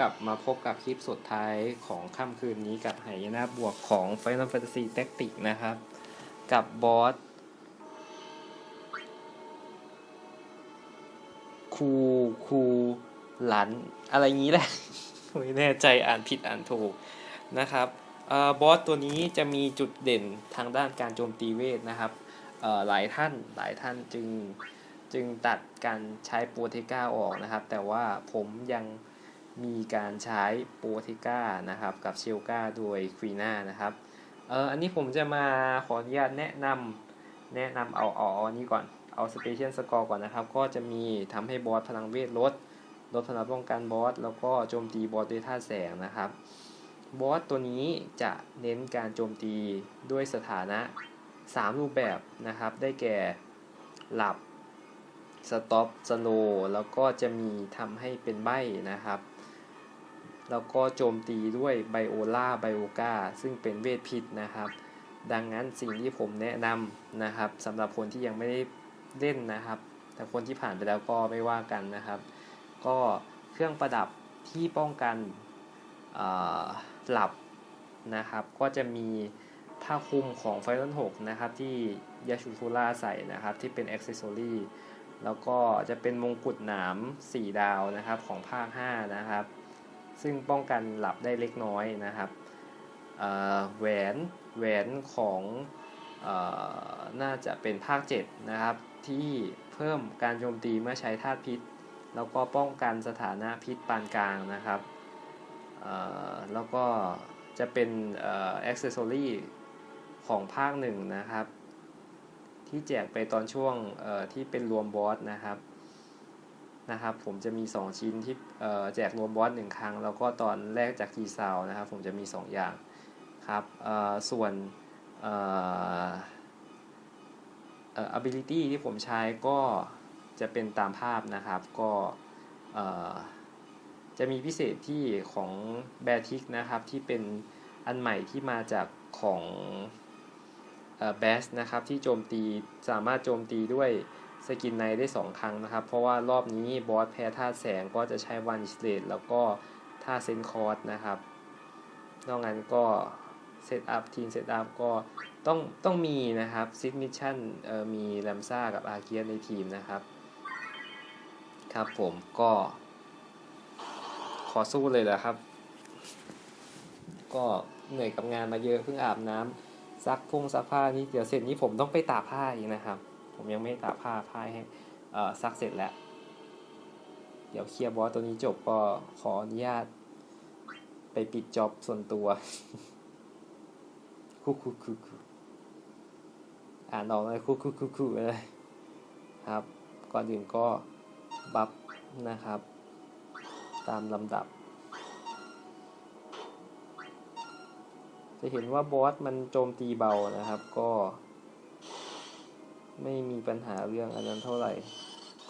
กลับมาพบกับคลิปสุดท้ายของค่ำคืนนี้กับไหยนาบวกของ Final Fantasy Tactics นะครับ กับบอสคูคูหลัน อะไรงี้แหละ ไม่แน่ใจอ่านผิดอ่านถูกนะครับออบอสตัวนี้จะมีจุดเด่นทางด้านการโจมตีเวทนะครับหลายท่านหลายท่านจึงจึงตัดการใช้โปรเทก้าออกนะครับ แต่ว่าผมยัง มีการใช้โปรเทก้านะครับกับเชลกาโดยควีน่านะครับเอออันนี้ผมจะมาขออนุญาตแนะนำแนะนำเอาเอาเอาอันนี้ก่อนเอาสเปเชียลสกอร์ก่อนนะครับ ก็จะมีทำให้บอสพลังเวทลดลดพลังป้องกันบอสแล้วก็โจมตีบอสด้วยท่าแสงนะครับบอสตัวนี้จะเน้นการโจมตีด้วยสถานะ 3 รูปแบบนะครับ ได้แก่หลับสต็อปสโลแล้วก็จะมีทำให้เป็นใบนะครับ แล้วก็โจมตีด้วยไบโอล่าไบโอกาซึ่งเป็นเวทพิษนะครับ ดังนั้นสิ่งที่ผมแนะนำนะครับสำหรับคนที่ยังไม่ได้เล่นนะครับ แต่คนที่ผ่านไปแล้วก็ไม่ว่ากันนะครับ ก็เครื่องประดับที่ป้องกันหลับนะครับ ก็จะมีผ้าคลุมของไฟนอล6นะครับที่ยาชูฟูล่าใส่นะครับที่เป็นอ็กเซสซอรีแล้วก็จะเป็นมงกุฎหนาม 4 ดาวนะครับของภาค 5 นะครับ ซึ่งป้องกันหลับได้เล็กน้อยนะครับแหวนแหวนของอน่าจะเป็นภาค 7 นะครับ ที่เพิ่มการโจมตีเมื่อใช้ธาตุพิษ แล้วก็ป้องกันสถานะพิษปานกลางนะครับแล้วก็จะเป็นเอ็กเซสซอรี่ของภาคหนึ่งนะครับ ที่แจกไปตอนช่วงที่เป็นรวมบอสนะครับ นะครับ ผมจะมี 2 ชิ้นที่แจกรวมบอสหนึ่งครั้ง แล้วก็ตอนแรกจากทีซาวนะครับ ผมจะมี 2 อย่างครับส่วน ability ที่ผมใช้ก็จะเป็นตามภาพนะครับก็จะมีพิเศษที่ของแบทิกนะครับ ที่เป็นอันใหม่ที่มาจากของแบสนะครับ ที่โจมตีสามารถโจมตีด้วย สกินในได้ 2 ครั้งนะครับ เพราะว่ารอบนี้บอสแพ้ท่าแสงก็จะใช้วันสเลตแล้วก็ท่าเซนคอร์สนะครับ นอกนั้นก็เซตอัพทีมเซตอัพก็ต้องต้องมีนะครับซิกมิชชั่นมีแรมซ่ากับอาเกียในทีมนะครับ ครับผมก็ขอสู้เลยแหละครับ ก็เหนื่อยกับงานมาเยอะเพิ่งอาบน้ำซักพุ่งซักผ้านี่เดี๋ยวเสร็จนี้ผมต้องไปตากผ้าอีกนะครับ ผมยังไม่ตากผ้าผ้าให้ซักเสร็จแล้ว เดี๋ยวเคลียร์บอสตัวนี้จบก็ขออนุญาต ไปปิดจ็อบส่วนตัวคุกคุกคุกอ่านออกเลยคุกคุกคุกคุกเลยครับ ก่อนอื่นก็บัฟนะครับ ตามลำดับ จะเห็นว่าบอสมันโจมตีเบานะครับก็ ไม่มีปัญหาเรื่องอันนั้นเท่าไหร่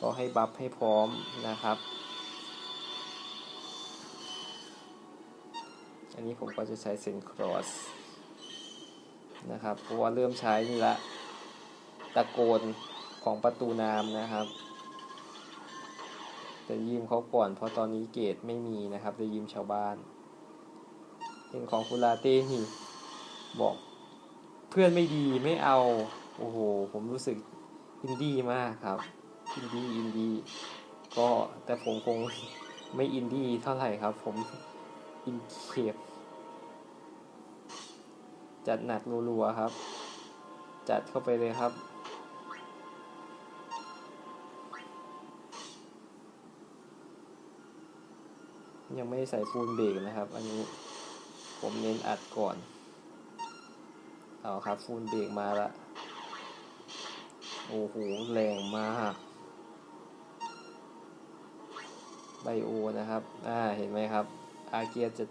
ก็ให้บัฟให้พร้อมนะครับ อันนี้ผมก็จะใช้เซนครอสนะครับ เพราะว่าเริ่มใช้นี่ละตะโกนของประตูน้ำนะครับแต่ยืมเขาก่อนเพราะตอนนี้เกรดไม่มีนะครับจะยืมชาวบ้านเห็นของคุณลาเต้นี่บอกเพื่อนไม่ดีไม่เอา โอ้โห ผมรู้สึกอินดี้มากครับ อินดี้อินดี้ก็แต่ผมคงไม่อินดี้เท่าไหร่ครับ ผมอินเคปจัดหนักรัวๆครับ จัดเข้าไปเลยครับยังไม่ใส่ฟูลเบรกนะครับ อันนี้ผมเน้นอัดก่อน เอาครับฟูลเบรกมาละ โอ้โห แรงมากไบโอนะครับ อ่า เห็นไหมครับ อาเกียจะ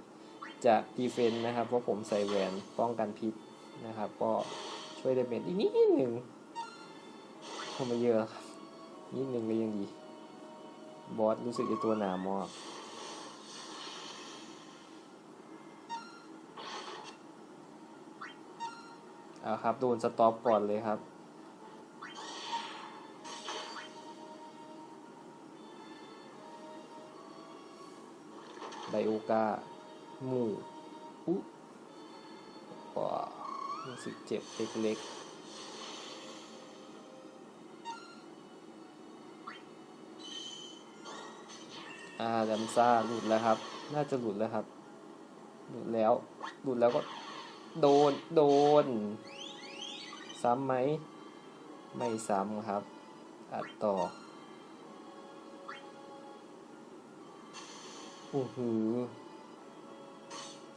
จะดีเฟนนะครับ เพราะผมใส่แหวนป้องกันพิษนะครับ ก็ช่วยได้เป็นอีกนิดหนึ่งคงไม่เยอะครับ นิดหนึ่งก็ยังดี บอสรู้สึกจะตัวหนามากเอาครับ โดนสต็อปก่อนเลยครับ ไบโอกาหมู่อุ๊ว้ารู้สึกเจ็บเล็กๆอาดัมซ่าหลุดแล้วครับ น่าจะหลุดแล้วครับ หลุดแล้ว หลุดแล้วก็ โดน โดน ซ้ำไหม ไม่ซ้ำครับ อัดต่อ โอ้โห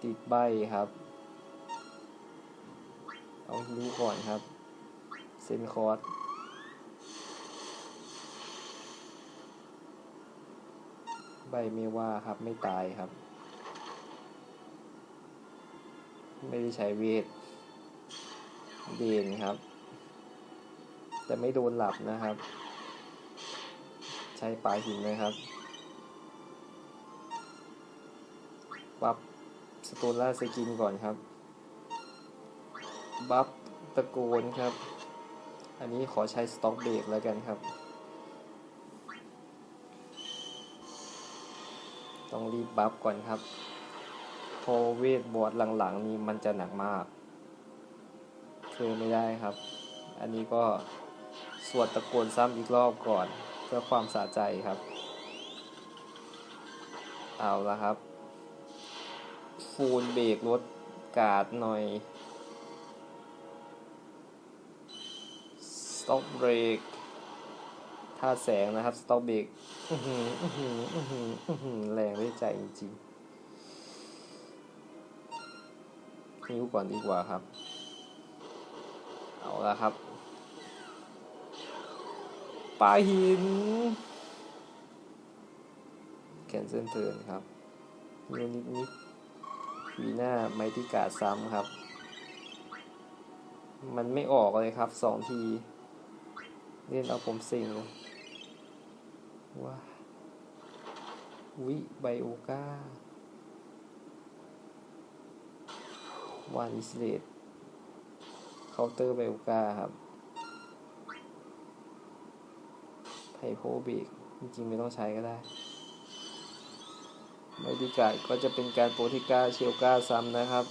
ติดใบครับ เอาดูก่อนครับ เซนคอร์สใบไม่ว่าครับไม่ตายครับ ไม่ได้ใช้เวทเดนครับ แต่ไม่โดนหลับนะครับ ใช้ปลายหินนะครับ บัฟสโตล่าสกินก่อนครับ บัฟตะโกนครับ อันนี้ขอใช้สต็อกเบรกแล้วกันครับ ต้องรีบบัฟก่อนครับเพอเวทบอดหลังๆนี้มันจะหนักมากเคือไม่ได้ครับ อันนี้ก็สวดตะโกนซ้ำอีกรอบก่อน เพื่อความสะใจครับ เอาละครับ ฟูลเบรกรถกาดหน่อยสต็อปเบรกท่าแสงนะครับสต็อปเบรกแรงด้วยใจจริงๆนิ้วก่อนดีกว่าครับ เอาละครับปลาหินแคนเซิลเทิร์นครับนิดนิด นิดวีหน้าไมติกาซ้ำครับ มันไม่ออกเลยครับสองที เล่นเอาผมเซ็งเลว้าวิไบโอกาวานิสเลตเคาน์เตอร์ไบโอกาครับไทโพเบกจริงๆไม่ต้องใช้ก็ได้ ไมติกาก็จะเป็นการโปรติก้าเชลกาซ้ำนะครับ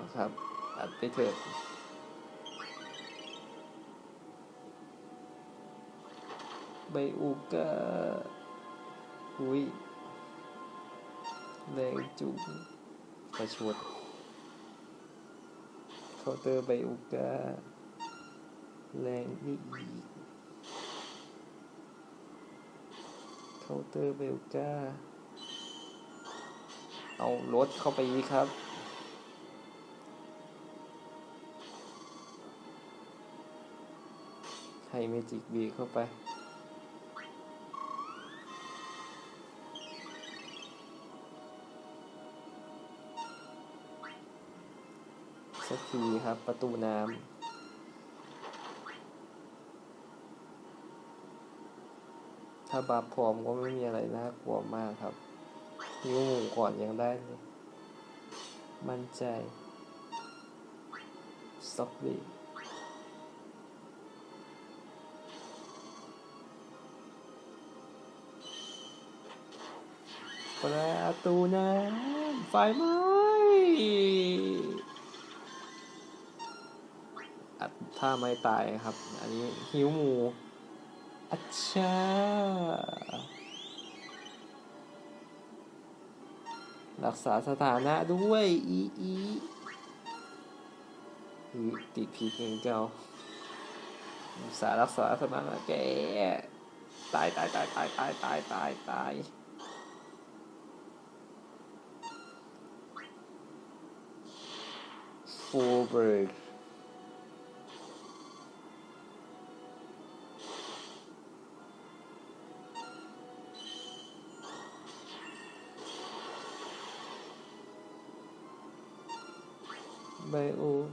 นะครับอัดไปเถิดไบอูกาอุ้ยแรงจุกประชดเคาน์เตอร์ไบอูกาแรงนี่อีก เคาน์เตอร์ไบอูกาเอารถเข้าไปอีกครับให้เมจิกบีเข้าไปสักทีครับประตูน้ำ ถ้าบาปพร้อมก็ไม่มีอะไรน่ากลัวมากครับนิ้วหมูก่อนยังได้เลยมั่นใจสต็อปบีประตูน้ำไฟไหม้อัดถ้าไม่ตายครับ อันนี้หิวหมู อัชชารักษาสถานะด้วย อี อีติดพีกเงินเก่ารักษารักษาสถานะแกตายตายตายตายตายตายตายตายฟูเบิร์ก my own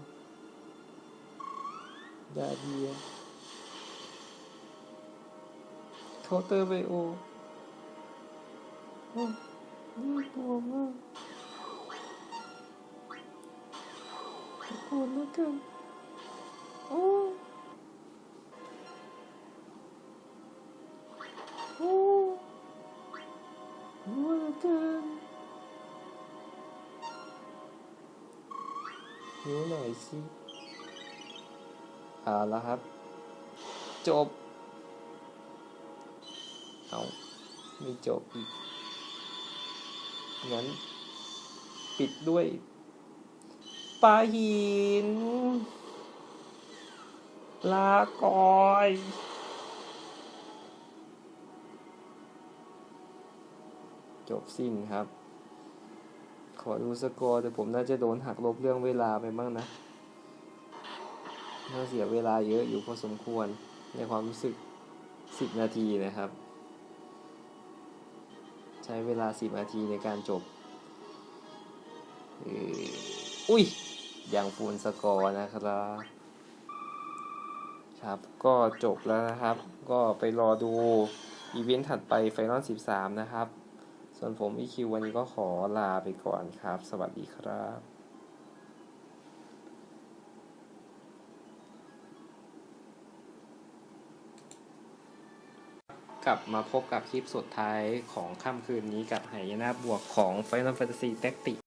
daddy. Counter my own. Oh, ini bohong. aku nak Oh, หิวหน่อยสิเอาละครับ จบ เอาไม่จบอีก งั้น ปิดด้วยปลาหิน ลาก่อยจบสิ้นครับ ขอดูสกอร์แต่ผมน่าจะโดนหักลบเรื่องเวลาไปบ้างนะน่าเสียเวลาเยอะอยู่พอสมควรในความรู้สึก 10 นาทีนะครับ ใช้เวลา 10 นาทีในการจบเอ่ออุ้ยอย่างฟูลสกอร์นะครับ ครับ ก็จบแล้วนะครับ ก็ไปรอดูอีเวนต์ถัดไปไฟนอล13 นะครับ ส่วนผม EQ วันนี้ก็ขอลาไปก่อนครับ สวัสดีครับกลับมาพบกับคลิปสุดท้ายของค่ำคืนนี้กับไหยนาบวกของ Final Fantasy Tactics